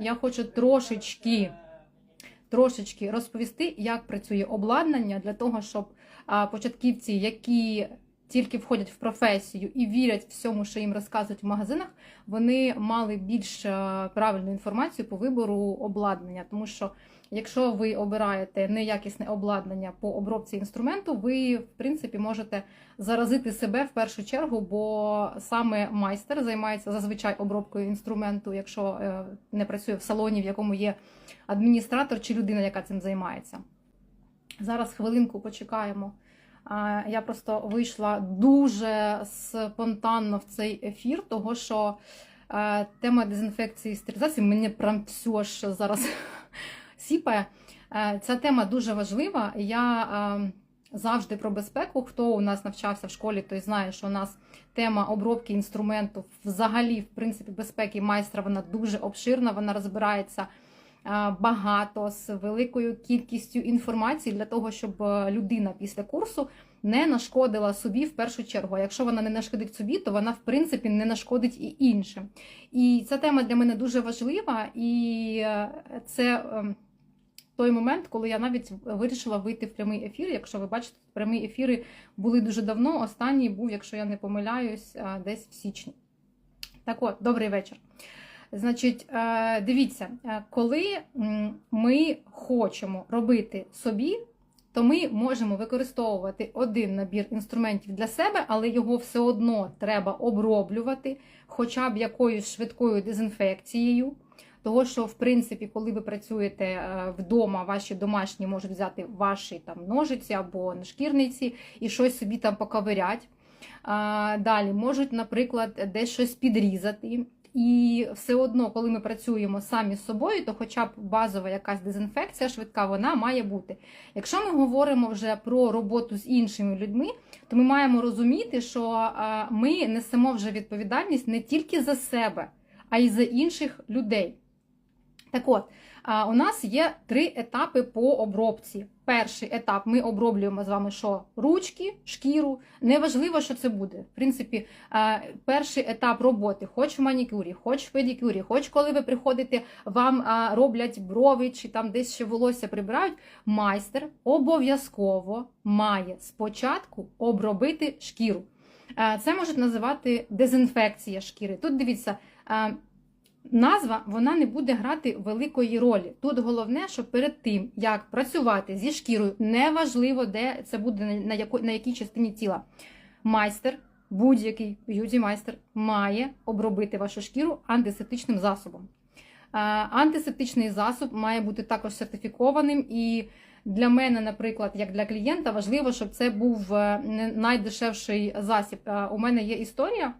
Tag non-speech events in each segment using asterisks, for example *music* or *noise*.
я хочу трошечки, трошечки розповісти, як працює обладнання для того, щоб початківці, які тільки входять в професію і вірять всьому, що їм розказують в магазинах, вони мали більш е, правильну інформацію по вибору обладнання. Тому що якщо ви обираєте неякісне обладнання по обробці інструменту, ви в принципі можете заразити себе в першу чергу, бо саме майстер займається зазвичай обробкою інструменту, якщо е, не працює в салоні, в якому є адміністратор чи людина, яка цим займається. Зараз хвилинку почекаємо. Я просто вийшла дуже спонтанно в цей ефір, того що е, тема дезінфекції і стерилізації мені прям все ж зараз *laughs* сіпає. Е, Ця тема дуже важлива. Я е, завжди про безпеку. Хто у нас навчався в школі, той знає, що у нас тема обробки інструменту, взагалі, в принципі, безпеки майстра вона дуже обширна, вона розбирається багато з великою кількістю інформації для того, щоб е, людина після курсу не нашкодила собі в першу чергу. А якщо вона не нашкодить собі, то вона в принципі не нашкодить і іншим. І ця тема для мене дуже важлива, і е, це ем, той момент, коли я навіть вирішила вийти в прямий ефір. Якщо ви бачите, прямі ефіри були дуже давно. Останній був, якщо я не помиляюсь, е, десь в січні. Так от, добрий вечір. Значить, е, дивіться, е, коли ми хочемо робити собі, то ми можемо використовувати один набір інструментів для себе, але його все одно треба оброблювати хоча б якоюсь швидкою дезінфекцією. Того, що, в принципі, коли ви працюєте е, вдома, ваші домашні можуть взяти ваші там ножиці або шкірниці і щось собі там поковирять. Далі можуть, наприклад, десь щось підрізати. І все одно, коли ми працюємо самі з собою, то хоча б базова якась дезінфекція швидка, вона має бути. Якщо ми говоримо вже про роботу з іншими людьми, то ми маємо розуміти, що ми несемо вже відповідальність не тільки за себе, а й за інших людей. Так от, у нас є три етапи по обробці. Перший етап ми оброблюємо з вами що? Ручки, шкіру. Неважливо, що це буде. В принципі, перший етап роботи, хоч в манікюрі, хоч в педикюрі, хоч коли ви приходите, вам роблять брови чи там десь ще волосся прибирають. Майстер обов'язково має спочатку обробити шкіру. Це можуть називати дезінфекція шкіри. Тут дивіться. Назва вона не буде грати великої ролі. Тут головне, що перед тим, як працювати зі шкірою, неважливо, де це буде на, яко, на якій частині тіла. Майстер, будь-який б'юті-майстер має обробити вашу шкіру антисептичним засобом. А, антисептичний засоб має бути також сертифікованим. І для мене, наприклад, як для клієнта, важливо, щоб це був е, найдешевший засіб. А, У мене є історія.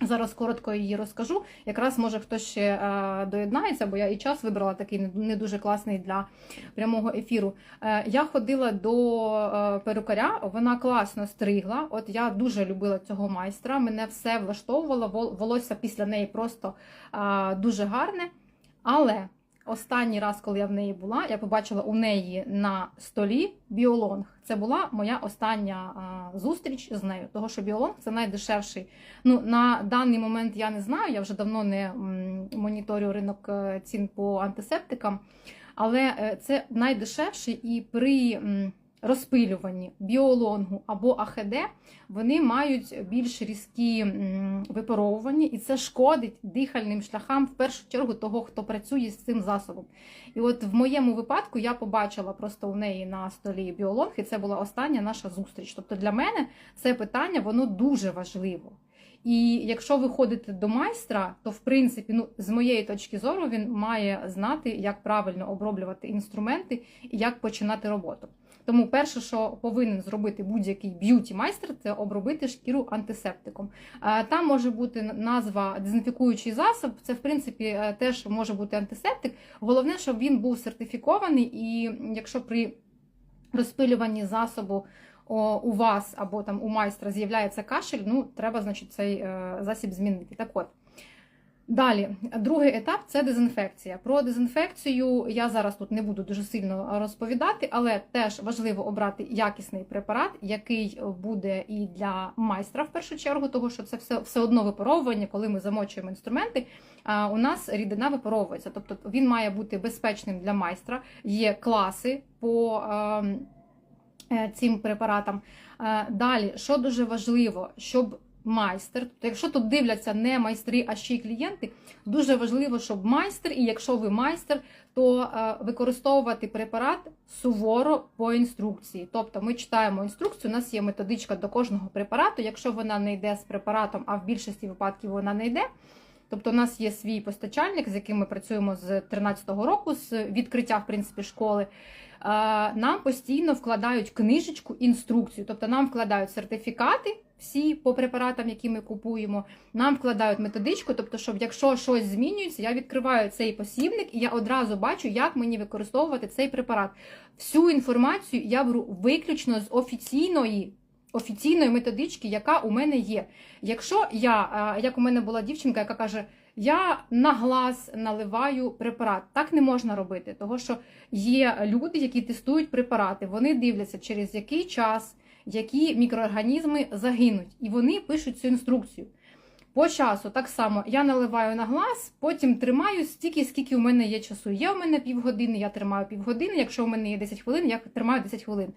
Зараз коротко її розкажу. Якраз може хтось ще е, доєднається, бо я і час вибрала такий не- дуже класний для прямого ефіру. Е, я ходила до е, перукаря, вона класно стригла. От я дуже любила цього майстра. Мене все влаштовувало. Волосся після неї просто дуже гарне. Але останній раз, коли я в неї була, я побачила у неї на столі біолонг. Це була моя остання зустріч з нею. Того, що біолонг це найдешевший. Ну на даний момент я не знаю. Я вже давно не моніторю ринок е, цін по антисептикам, але е, це найдешевший і при м, розпилюванні біолонгу або АХД вони мають більш різкі випаровування, і це шкодить дихальним шляхам в першу чергу того, хто працює з цим засобом. І от в моєму випадку я побачила просто у неї на столі біолонг, і це була остання наша зустріч. Тобто для мене це питання воно дуже важливо. І якщо ви ходите до майстра, то в принципі, ну з моєї точки зору, він має знати, як правильно оброблювати інструменти і як починати роботу. Тому перше, що повинен зробити будь-який б'юті-майстер, це обробити шкіру антисептиком. Е, Там може бути назва дезінфікуючий засоб. Це в принципі е, теж може бути антисептик. Головне, щоб він був сертифікований, і якщо при розпилюванні засобу у вас або там у майстра з'являється кашель, ну треба, значить, цей е, засіб змінити. Так от. Далі, другий етап це дезінфекція. Про дезінфекцію я зараз тут не буду дуже сильно розповідати, але теж важливо обрати якісний препарат, який буде і для майстра в першу чергу, тому що це все все одно випаровування, коли ми замочуємо інструменти. А у нас рідина випаровується, тобто він має бути безпечним для майстра. Є класи по ем, е, цим препаратам. Е, Далі, що дуже важливо, щоб майстер, тобто, якщо тут дивляться не майстри, а ще й клієнти, дуже важливо, щоб майстер, і якщо ви майстер, то е, використовувати препарат суворо по інструкції. Тобто ми читаємо інструкцію, у нас є методичка до кожного препарату. Якщо вона не йде з препаратом, а в більшості випадків вона не йде. Тобто, у нас є свій постачальник, з яким ми працюємо з 2013 року, з відкриття в принципі школи. Е, Нам постійно вкладають книжечку, інструкцію, тобто нам вкладають сертифікати всі по препаратам, які ми купуємо. Нам вкладають методичку, тобто, щоб якщо щось змінюється, я відкриваю цей посібник і я одразу бачу, як мені використовувати цей препарат. Всю інформацію я беру виключно з офіційної. Офіційної методички, яка у мене є. Якщо я, як у мене була дівчинка, яка каже, я на глаз наливаю препарат, так не можна робити, тому що є люди, які тестують препарати, вони дивляться, через який час, які мікроорганізми загинуть, і вони пишуть цю інструкцію. По часу так само я наливаю на глаз, потім тримаю стільки, скільки у мене є часу. Є у мене півгодини, я тримаю півгодини. Якщо у мене є 10 хвилин, я тримаю 10 хвилин.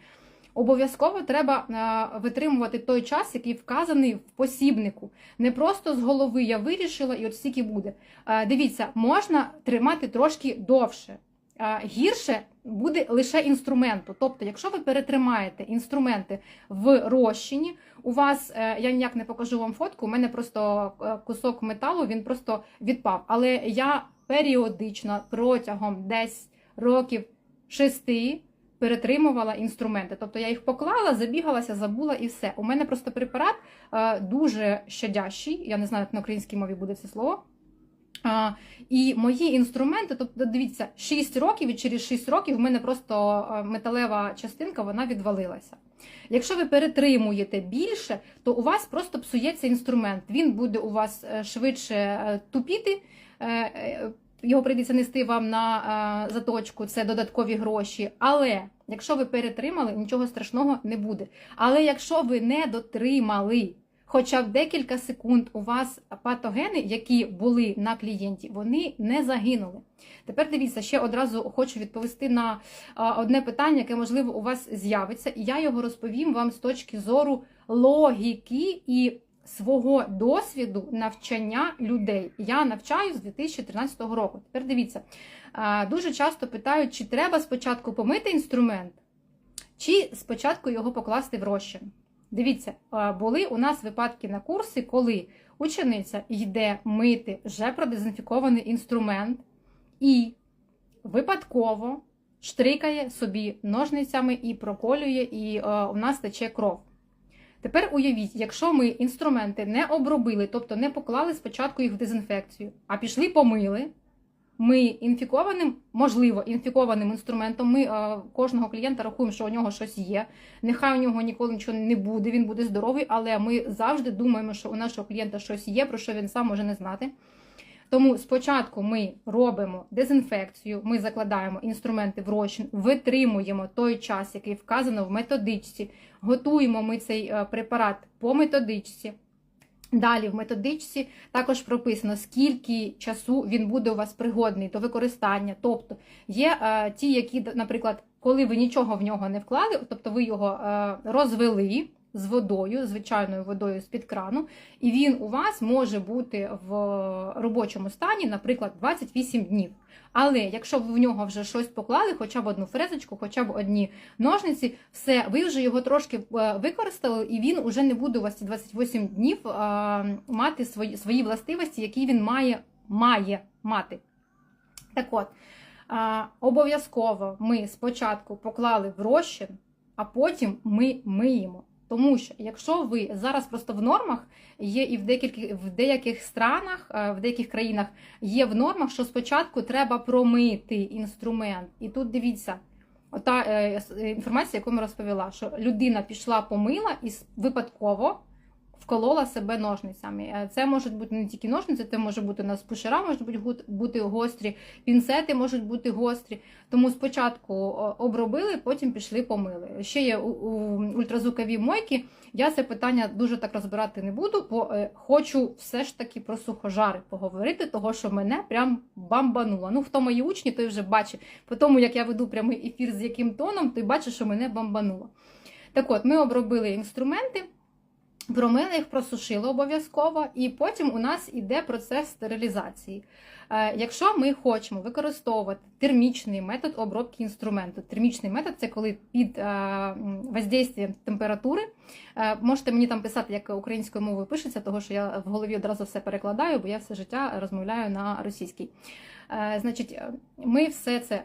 Обов'язково треба е, витримувати той час, який вказаний в посібнику. Не просто з голови я вирішила, і от стільки буде. Е, Дивіться, можна тримати трошки довше. Гірше буде лише інструменту. Тобто, якщо ви перетримаєте інструменти в розчині, у вас е, я ніяк не покажу вам фотку. У мене просто е, кусок металу він просто відпав. Але я періодично протягом десь років шести перетримувала інструменти. Тобто я їх поклала, забігалася, забула і все. У мене просто препарат е, дуже щадящий. Я не знаю, як на українській мові буде це слово. А, І мої інструменти, тобто, дивіться, 6 років і через 6 років в мене просто е, металева частинка вона відвалилася. Якщо ви перетримуєте більше, то у вас просто псується інструмент. Він буде у вас е, швидше е, тупіти. Його прийдеться нести вам на заточку, це додаткові гроші. Але якщо ви перетримали, нічого страшного не буде. Але якщо ви не дотримали, хоча б декілька секунд у вас патогени, які були на клієнті, вони не загинули. Тепер дивіться, ще одразу хочу відповісти на одне питання, яке, можливо, у вас з'явиться, і я його розповім вам з точки зору логіки і свого досвіду навчання людей. Я навчаю з 2013 року. Тепер дивіться, дуже часто питають, чи треба спочатку помити інструмент, чи спочатку його покласти в розчин. Дивіться, були у нас випадки на курсі, коли учениця йде мити вже продезінфікований інструмент і випадково штрикає собі ножницями і проколює, і у нас тече кров. Тепер уявіть, якщо ми інструменти не обробили, тобто не поклали спочатку їх в дезінфекцію, а пішли помили, ми інфікованим, можливо, інфікованим інструментом, ми е, кожного клієнта рахуємо, що у нього щось є. Нехай у нього ніколи нічого не буде, він буде здоровий, але ми завжди думаємо, що у нашого клієнта щось є, про що він сам може не знати. Тому спочатку ми робимо дезінфекцію, ми закладаємо інструменти в розчин, витримуємо той час, який вказано в методичці, готуємо ми цей е, препарат по методичці. Далі в методичці також прописано, скільки часу він буде у вас пригодний до використання. Тобто є е, ті, які, наприклад, коли ви нічого в нього не вклали, тобто ви його е, розвели з водою, звичайною водою з-під крану, і він у вас може бути в робочому стані, наприклад, 28 днів. Але якщо ви в нього вже щось поклали, хоча б одну фрезочку, хоча б одні ножниці, все, ви вже його трошки е, використали, і він вже не буде у вас ці 28 днів е, мати свої свої властивості, які він має, має мати. Так от, е, обов'язково ми спочатку поклали в розчин, а потім ми миємо. Тому що якщо ви зараз просто в нормах є і в деяких в деяких странах, е, в деяких країнах є в нормах, що спочатку треба промити інструмент. І тут дивіться, ота е, інформація, яку ми розповіла, що людина пішла помила і випадково вколола себе ножницями. Е, Це можуть бути не тільки ножниці, це може бути у нас пушера, можуть бути, гострі, пінцети можуть бути гострі. Тому спочатку обробили, потім пішли помили. Ще є ультразвукові мойки. Я це питання дуже так розбирати не буду, бо е, хочу все ж таки про сухожари поговорити, того що мене прям бамбануло. Ну, хто мої учні, той вже бачить. По тому, як я веду прямий ефір з яким тоном, той бачить, що мене бамбануло. Так от, ми обробили інструменти. Промили їх, просушили обов'язково, і потім у нас іде процес стерилізації. Е, Якщо ми хочемо використовувати термічний метод обробки інструменту, термічний метод це коли під е, воздействием температури, е, можете мені там писати, як українською мовою пишеться, тому що я в голові одразу все перекладаю, бо я все життя розмовляю на російській. Значить, ми все це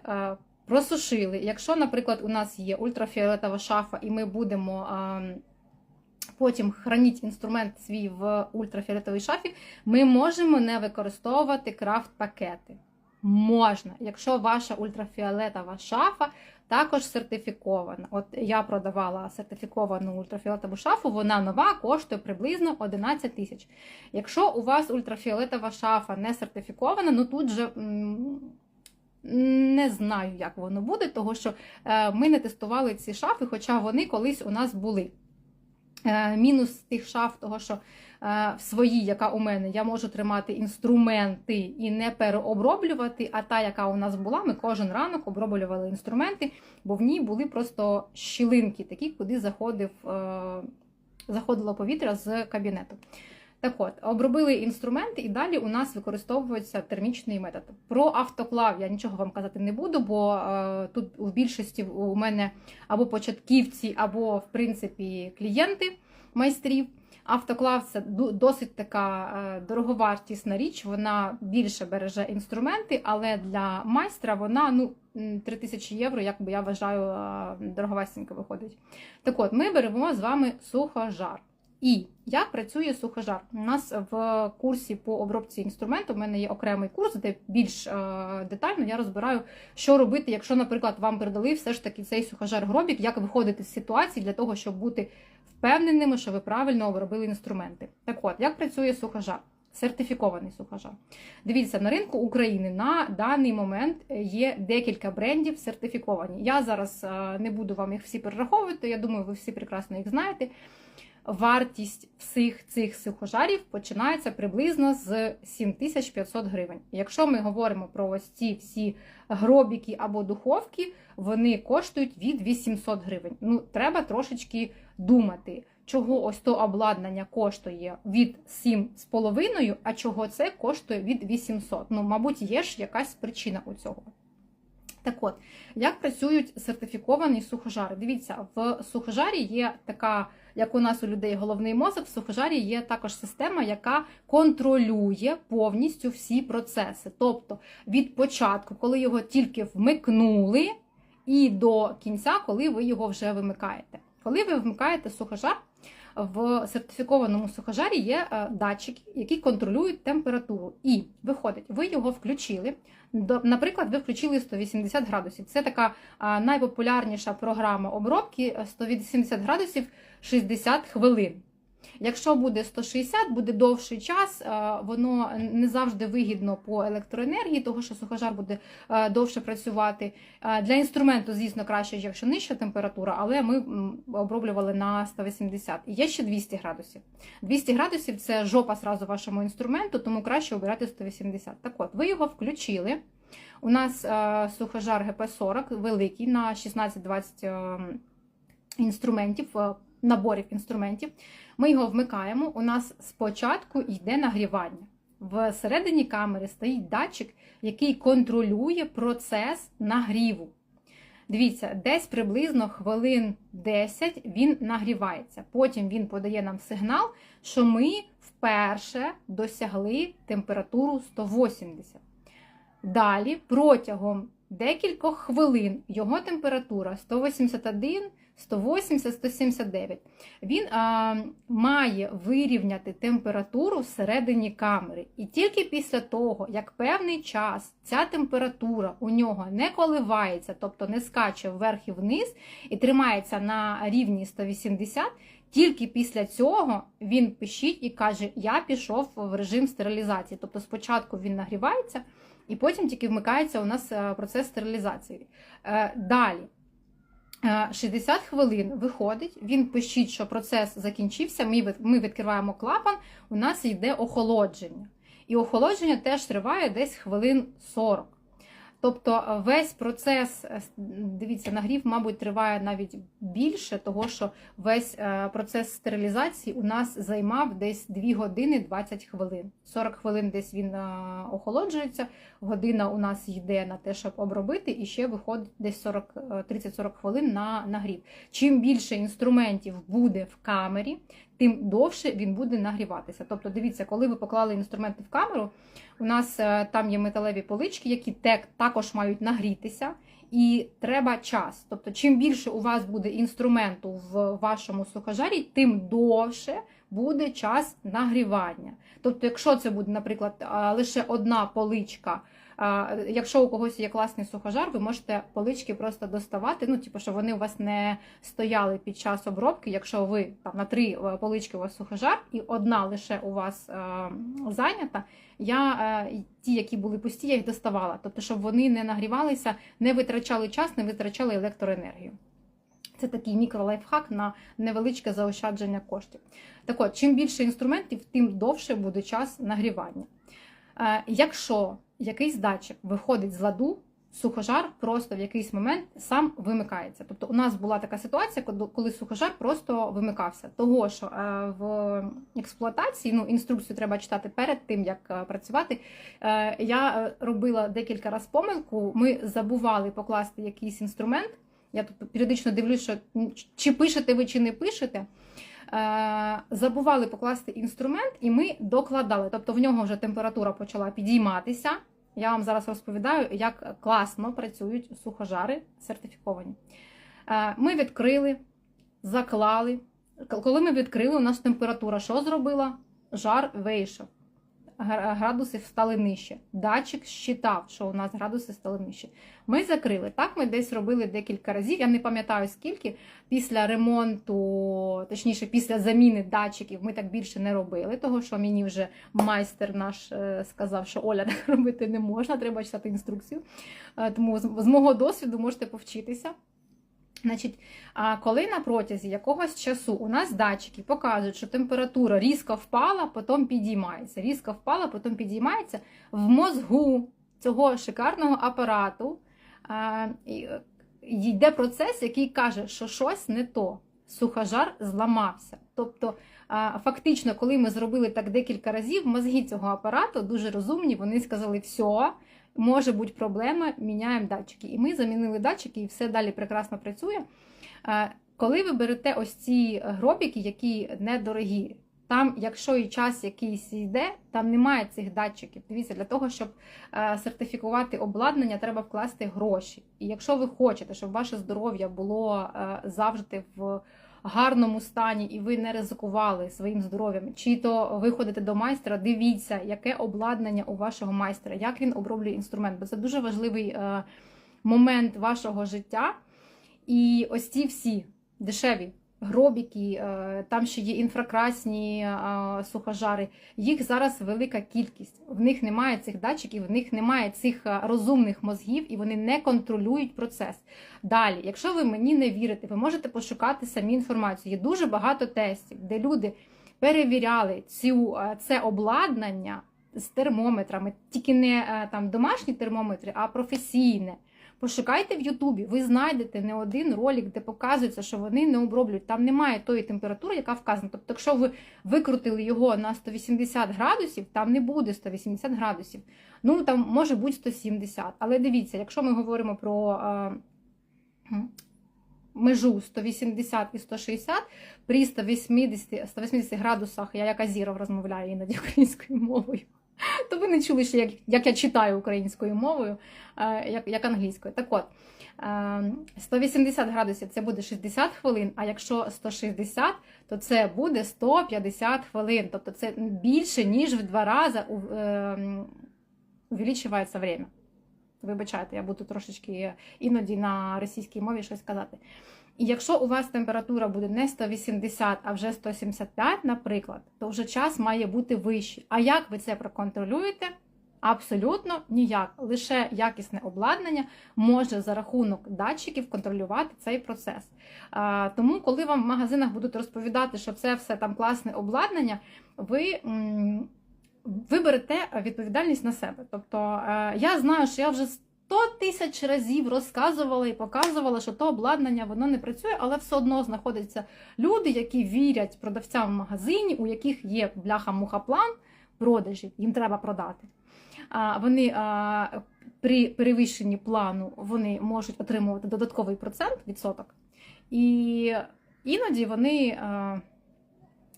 просушили. Якщо, наприклад, у нас є ультрафіолетова шафа, і ми будемо. Потім храніть інструмент свій в ультрафіолетовій шафі, ми можемо не використовувати крафт-пакети. Можна, якщо ваша ультрафіолетова шафа також сертифікована. От я продавала сертифіковану ультрафіолетову шафу, вона нова, коштує приблизно 11 тисяч. Якщо у вас ультрафіолетова шафа не сертифікована, ну тут же. Не знаю, як воно буде, тому що е, ми не тестували ці шафи, хоча вони колись у нас були. Е, Мінус тих шаф, того, що е, в своїй, яка у мене, я можу тримати інструменти і не переоброблювати. А та, яка у нас була, ми кожен ранок оброблювали інструменти, бо в ній були просто щілинки, такі, куди заходив, е, заходило повітря з кабінету. Так от, обробили інструменти, і далі у нас використовується термічний метод. Про автоклав я нічого вам казати не буду, бо е, тут в більшості у мене або початківці, або, в принципі, клієнти майстрів. Автоклав це досить така е, дороговартісна річ, вона більше береже інструменти, але для майстра вона ну, м, 3000 євро, як би я вважаю, е, дороговастенько виходить. Так от, ми беремо з вами сухожар. І як працює сухожар? У нас в курсі по обробці інструменту в мене є окремий курс, де більш е, детально я розбираю, що робити, якщо, наприклад, вам передали все ж таки цей сухожар-гробік, як виходити з ситуації для того, щоб бути впевненими, що ви правильно обробили інструменти. Так от, як працює сухожар? Сертифікований сухожар. Дивіться, на ринку України на даний момент є декілька брендів сертифіковані. Я зараз е, не буду вам їх всі перераховувати, я думаю, ви всі прекрасно їх знаєте. Вартість всіх цих сухожарів починається приблизно з 7500 гривень. Якщо ми говоримо про ось ці всі гробіки або духовки, вони коштують від 800 гривень. Ну, треба трошечки думати, чого ось то обладнання коштує від 7,5, а чого це коштує від 800. Ну, мабуть, є ж якась причина у цього. Так от, як працюють сертифіковані сухожари? Дивіться, в сухожарі є така, як у нас у людей головний мозок, в сухожарі є також система, яка контролює повністю всі процеси. Тобто від початку, коли його тільки вмикнули, і до кінця, коли ви його вже вимикаєте. Коли ви вмикаєте сухожар, в сертифікованому сухожарі є е, датчики, які контролюють температуру. І виходить, ви його включили. Наприклад, ви включили 180 градусів. Це така найпопулярніша програма обробки е, 180 градусів 60 хвилин. Якщо буде 160, буде довший час, е, воно не завжди вигідно по електроенергії, тому що сухожар буде е, довше працювати. Е, Для інструменту, звісно, краще, якщо нижча температура, але ми оброблювали на 180. І є ще 200 градусів. 200 градусів це жопа сразу вашому інструменту, тому краще обирати 180. Так от, ви його включили. У нас сухожар ГП-40 великий на 16-20 е, інструментів, наборів інструментів. Ми його вмикаємо. У нас спочатку йде нагрівання. Всередині камери стоїть датчик, який контролює процес нагріву. Дивіться, десь приблизно хвилин 10 він нагрівається. Потім він подає нам сигнал, що ми вперше досягли температуру 180. Далі протягом декількох хвилин його температура 181, 180, 179. Він а, має вирівняти температуру всередині камери. І тільки після того, як певний час ця температура у нього не коливається, тобто не скаче вверх і вниз, і тримається на рівні 180, Тільки після цього він пишіть і каже: Я пішов в режим стерилізації. Тобто спочатку він нагрівається, і потім тільки вмикається у нас е, процес стерилізації. Е, Далі. Е, 60 хвилин виходить, він пишіть, що процес закінчився. Ми відкриваємо клапан, у нас йде охолодження. І охолодження теж триває десь хвилин 40. Тобто е, весь процес, е, дивіться, нагрів, мабуть, триває навіть більше, того що весь е, процес стерилізації у нас займав десь 2 години 20 хвилин. 40 хвилин десь він охолоджується, година у нас йде на те, щоб обробити, і ще виходить десь 40, е, 30-40 хвилин на нагрів. Чим більше інструментів буде в камері, тим довше він буде нагріватися. Тобто, дивіться, коли ви поклали інструменти в камеру, у нас е, там є металеві полички, які також мають нагрітися, і треба час. Тобто, чим більше у вас буде інструменту в вашому сухожарі, тим довше буде час нагрівання. Тобто, якщо це буде, наприклад, лише одна поличка. Якщо у когось є класний сухожар, ви можете полички просто доставати. Ну, типу, щоб вони у вас не стояли під час обробки. Якщо ви там на три е, полички у вас сухожар, і одна лише у вас е, зайнята, я е, ті, які були пусті, я їх доставала. Тобто, щоб вони не нагрівалися, не витрачали час, не витрачали електроенергію. Це такий мікролайфхак на невеличке заощадження коштів. Так от, чим більше інструментів, тим довше буде час нагрівання. Якщо якийсь датчик виходить з ладу, сухожар просто в якийсь момент сам вимикається. Тобто у нас була така ситуація, коли- сухожар просто вимикався. Того, що е, в експлуатації ну, інструкцію треба читати перед тим, як е, працювати. Е, Я робила декілька разів помилку. Ми забували покласти якийсь інструмент. Я тут періодично дивлюсь, що чи пишете ви, чи не пишете. Е, Забували покласти інструмент, і ми докладали. Тобто в нього вже температура почала підійматися. Я вам зараз розповідаю, як класно працюють сухожари сертифіковані. Е, Ми відкрили, заклали. Коли ми відкрили, у нас температура що зробила? Жар вийшов. Гра- Градуси стали нижче. Датчик щитав, що у нас градуси стали нижче. Ми закрили. Так, ми десь робили декілька разів. Я не пам'ятаю скільки. Після ремонту, точніше, після заміни датчиків, ми так більше не робили, того що мені вже майстер наш е, сказав, що Оля *laughs* так робити не можна, треба читати інструкцію. Е, Тому з мого досвіду можете повчитися. Значить, коли на протязі якогось часу у нас датчики показують, що температура різко впала, потім підіймається, різко впала, потім підіймається, в мозгу цього шикарного апарату е, йде процес, який каже, що щось не то. Сухожар зламався. Тобто, фактично, коли ми зробили так декілька разів, мозги цього апарату дуже розумні, вони сказали, все, може бути проблема, міняємо датчики. І ми замінили датчики, і все далі прекрасно працює. Коли ви берете ось ці гробіки, які недорогі, там, якщо і час якийсь йде, там немає цих датчиків. Дивіться, для того, щоб сертифікувати обладнання, треба вкласти гроші. І якщо ви хочете, щоб ваше здоров'я було завжди в гарному стані, і ви не ризикували своїм здоров'ям, чи то ви ходите до майстра, дивіться, яке обладнання у вашого майстра, як він оброблює інструмент, бо це дуже важливий е, момент вашого життя. І ось ці всі дешеві гробіки, е, там ще є інфракрасні е, сухожари. Їх зараз велика кількість. В них немає цих датчиків, в них немає цих е, розумних мозгів, і вони не контролюють процес. Далі, якщо ви мені не вірите, ви можете пошукати самі інформацію. Є дуже багато тестів, де люди перевіряли цю, це обладнання з термометрами, тільки не там домашні термометри, а професійне. Пошукайте в Ютубі, ви знайдете не один ролик, де показується, що вони не оброблюють. Там немає тої температури, яка вказана. Тобто, якщо ви викрутили його на 180 градусів, там не буде 180 градусів. Ну там може бути 170. Але дивіться, якщо ми говоримо про е, межу 180 і 160, при 180, 180 градусах, я як Азіров розмовляю іноді українською мовою. То ви не чули ще, як, як я читаю українською мовою, е, як, як англійською. Так от, е, 180 градусів це буде 60 хвилин, а якщо 160, то це буде 150 хвилин. Тобто це більше, ніж в два рази е, увеличується время. Вибачайте, я буду трошечки іноді на російській мові щось казати. І якщо у вас температура буде не 180, а вже 175, наприклад, то вже час має бути вищий. А як ви це проконтролюєте? Абсолютно ніяк. Лише якісне обладнання може за рахунок датчиків контролювати цей процес. Тому, коли вам в магазинах будуть розповідати, що це все там класне обладнання, ви. м, Ви відповідальність на себе. Тобто е, я знаю, що я вже 100 тисяч разів розказувала і показувала, що то обладнання воно не працює, але все одно знаходяться люди, які вірять продавцям в магазині, у яких є бляха-муха-план продажів, їм треба продати. Вони при перевищенні плану вони можуть отримувати додатковий процент відсоток. І іноді вони.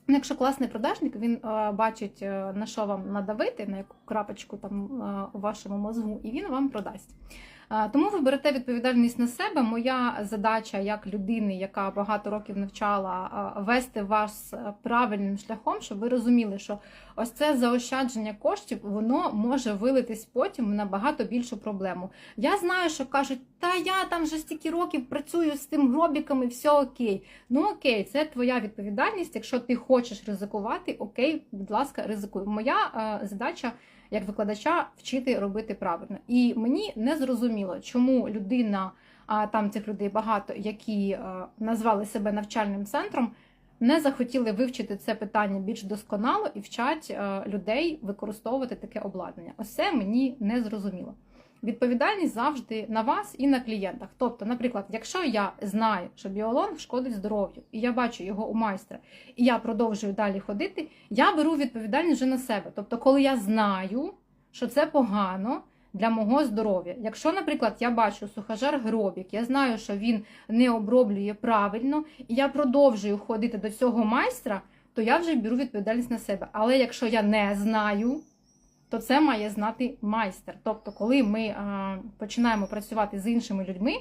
А, Ну, Якщо класний продажник, він е, бачить, е, на що вам надавити, на яку крапочку там е, у вашому мозгу, і він вам продасть. Тому ви берете відповідальність на себе. Моя задача як людини, яка багато років навчала, вести вас е, правильним шляхом, щоб ви розуміли, що ось це заощадження коштів, воно може вилитись потім в набагато більшу проблему. Я знаю, що кажуть, та я там вже стільки років працюю з тим гробіком і все окей. Ну окей, це твоя відповідальність. Якщо ти хочеш ризикувати, окей, будь ласка, ризикуй. Моя е, задача як викладача вчити робити правильно. І мені не зрозуміло, чому людина, а там цих людей багато, які е, назвали себе навчальним центром, не захотіли вивчити це питання більш досконало і вчать е, людей використовувати таке обладнання. Ось це мені не зрозуміло. Відповідальність завжди на вас і на клієнтах. Тобто, наприклад, якщо я знаю, що біолонг шкодить здоров'ю, і я бачу його у майстра, і я продовжую далі ходити, я беру відповідальність вже на себе. Тобто, коли я знаю, що це погано для мого здоров'я. Якщо, наприклад, я бачу сухожар гробік, я знаю, що він не оброблює правильно, і я продовжую ходити до цього майстра, то я вже беру відповідальність на себе. Але якщо я не знаю, то це має знати майстер. Тобто, коли ми починаємо працювати з іншими людьми,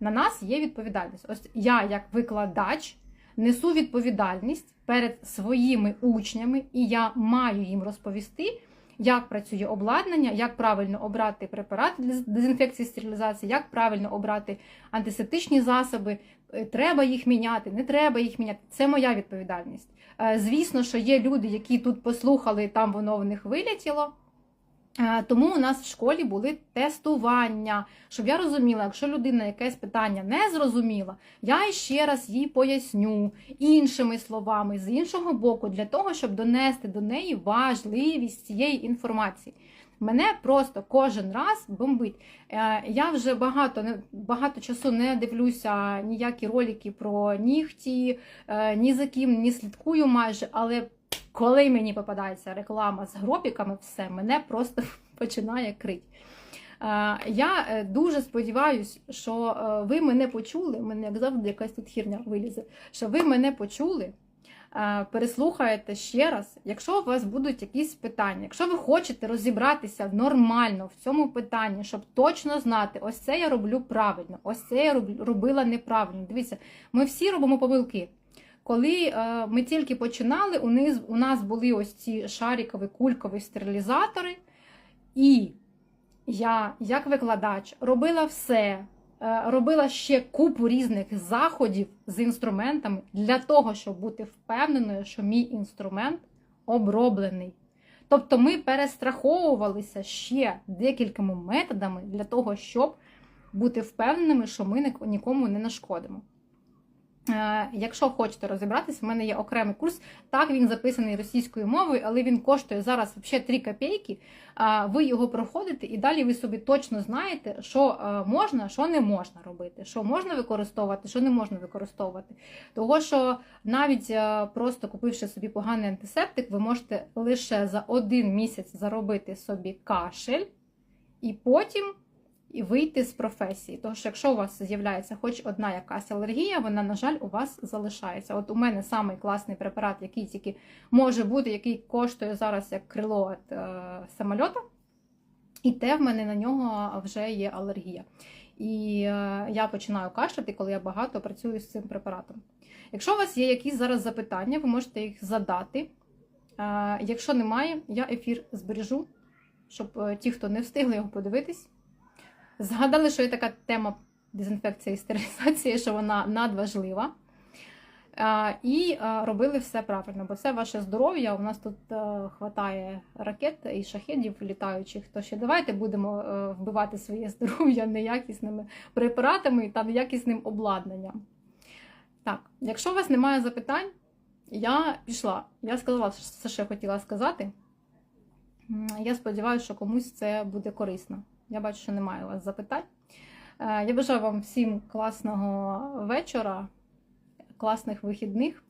на нас є відповідальність. Ось я, як викладач, несу відповідальність перед своїми учнями, і я маю їм розповісти, як працює обладнання, як правильно обрати препарат для дезінфекції стерилізації, як правильно обрати антисептичні засоби. е, Треба їх міняти, не треба їх міняти. Це моя відповідальність. Е, Звісно, що є люди, які тут послухали, там воно в них вилетіло. Е, Тому у нас в школі були тестування, щоб я розуміла, якщо людина якесь питання не зрозуміла, я ще раз їй поясню іншими словами, з іншого боку, для того, щоб донести до неї важливість цієї інформації. Мене просто кожен раз бомбить. Е, Я вже багато багато часу не дивлюся ніякі ролики про нігті, е, ні за ким не слідкую майже, але коли мені попадається реклама з гробіками, все, мене просто *laughs* починає крить. Я е, дуже сподіваюся, що е, ви мене почули. У мене, як завжди, якась тут хірня вилізе. Що ви мене почули, переслухаєте ще раз. Якщо у вас будуть якісь питання, якщо ви хочете розібратися нормально в цьому питанні, щоб точно знати, ось це я роблю правильно, ось це я робила неправильно. Дивіться, ми всі робимо помилки. Коли е, ми тільки починали, у нас, були ось ці шарикові кулькові стерилізатори, і я, як викладач, робила все, е, робила ще купу різних заходів з інструментами для того, щоб бути впевненою, що мій інструмент оброблений. Тобто ми перестраховувалися ще декількома методами для того, щоб бути впевненими, що ми нікому не нашкодимо. Е, Якщо хочете розібратися, в мене є окремий курс. Так, він записаний російською мовою, але він коштує зараз взагалі 3 копійки. Ви його проходите, і далі ви собі точно знаєте, що е, можна, що не можна робити, що можна використовувати, що не можна використовувати. Того, що навіть е, просто купивши собі поганий антисептик, ви можете лише за один місяць заробити собі кашель, і потім і вийти з професії. Тому що якщо у вас з'являється хоч одна якась алергія, вона, на жаль, у вас залишається. От у мене самий класний препарат, який тільки може бути, який коштує зараз як крило від е, самольота, і те в мене на нього вже є алергія. І е, я починаю кашляти, коли я багато працюю з цим препаратом. Якщо у вас є якісь зараз запитання, ви можете їх задати. Е, якщо немає, я ефір збережу, щоб е, ті, хто не встигли його подивитись, згадали, що є така тема дезінфекція і стерилізація, що вона надважлива. Е, І е, робили все правильно, бо це ваше здоров'я. У нас тут е, хватає ракет і шахедів літаючих. То ще давайте будемо вбивати своє *laughs* здоров'я неякісними препаратами та неякісним обладнанням. Так, якщо у вас немає запитань, я пішла. Я сказала все, що хотіла сказати. Я сподіваюся, що комусь це буде корисно. Я бачу, що немає у вас запитань. Е, Я бажаю вам всім класного вечора, класних вихідних.